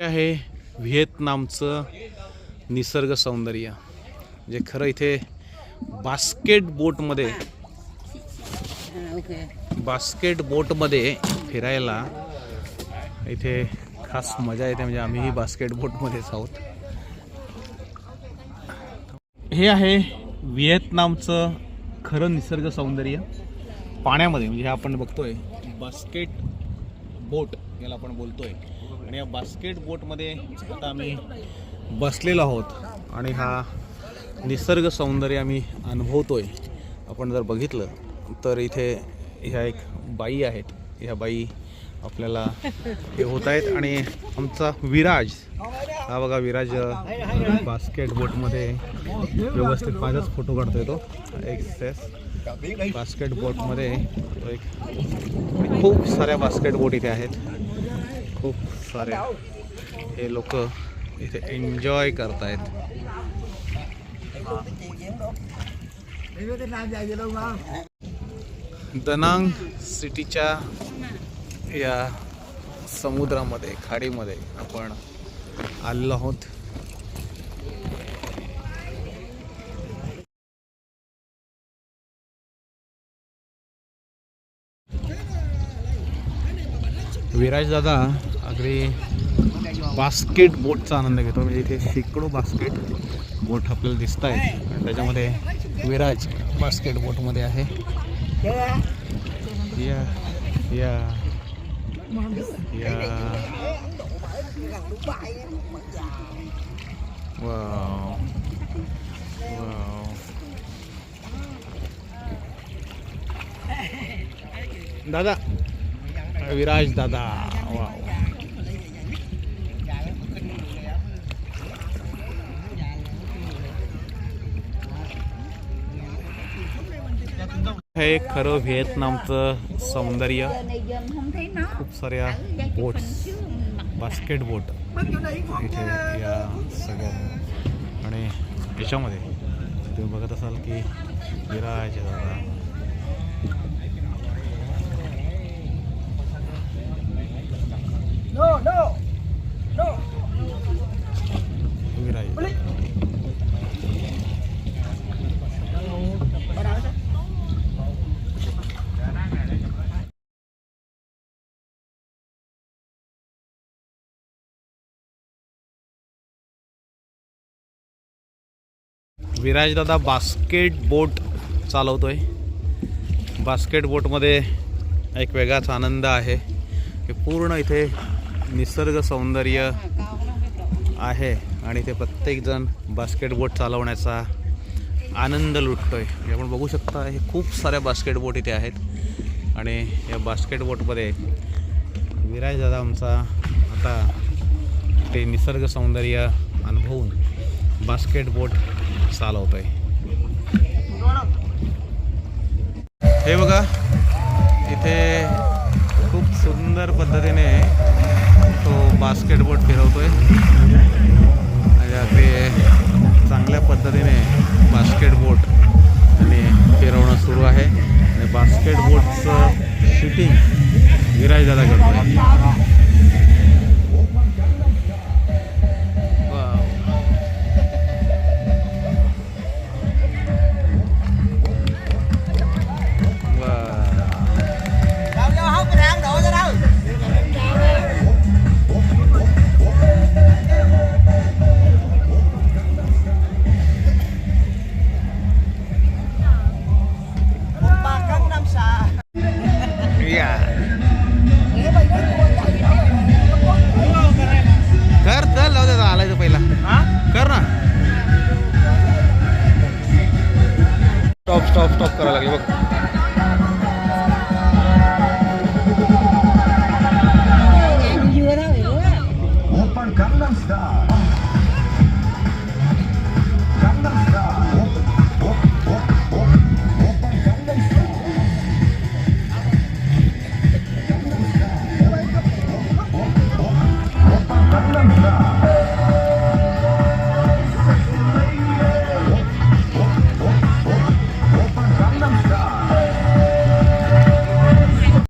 हे आहे? व्हिएतनामचं निसर्ग सौंदर्य. जे खरं इथे बास्केट बोटमध्ये बास्केट बोटमध्ये फिरायला इथे खास मजा येते म्हणजे आम्हीही बास्केट बोटमध्येच आहोत. हे आहे व्हिएतनामचं खरं निसर्ग सौंदर्य पाण्यामध्ये म्हणजे हे आपण बघतोय बास्केट बोट. याला आपण बोलतोय. आणि या बास्केट बोटमध्ये आता आम्ही बसलेलो आहोत आणि हा निसर्ग सौंदर्य आम्ही अनुभवतोय. आपण जर बघितलं तर इथे ह्या एक बाई आहेत. ह्या बाई आपल्याला हे होत आहेत आणि आमचा विराज हा बघा विराज बास्केट बोटमध्ये व्यवस्थित माझाच फोटो काढतोय तो. एक बास्केट बोटमध्ये तो एक खूप साऱ्या बास्केट बोट इथे आहेत. खूप सारे हे लोक इथे एन्जॉय करतायत. दनांग सिटीच्या या समुद्रामध्ये खाडीमध्ये आपण आलेलो आहोत. विराज दादा अगदी बास्केट बोटचा आनंद घेतो. म्हणजे इथे शेकडो बास्केट बोट आपल्याला दिसत आहेत आणि त्याच्यामध्ये विराज बास्केट बोटमध्ये आहे. या या या. Wow wow. दादा विराज दादा. वाव. हे खरं व्हिएतनामचं सौंदर्य. खूप साऱ्या बोट्स बास्केट बोट इथे या सगळ्या आणि याच्यामध्ये तुम्ही बघत असाल की विराज दादा विराज विराजदादा बास्केट बोट चालवतोय. बास्केट बोटमध्ये एक वेगळाच आनंद आहे. की पूर्ण इथे निसर्ग सौंदर्य आहे आणि ते प्रत्येकजण बास्केट बोट चालवण्याचा आनंद लुटतो आहे आपण बघू शकता हे खूप साऱ्या बास्केट बोट इथे आहेत. आणि या बास्केट बोटमध्ये विराजदादा आमचा आता ते निसर्ग सौंदर्य अनुभवून बास्केट बोट आहे हे बघा इथे खूप सुंदर पद्धतीने तो बास्केट बोट फिरवतोय. म्हणजे अगदी चांगल्या पद्धतीने बास्केट बोट आणि फिरवणं सुरू आहे. आणि बास्केट बोटचं शूटिंग विराज दादा आहे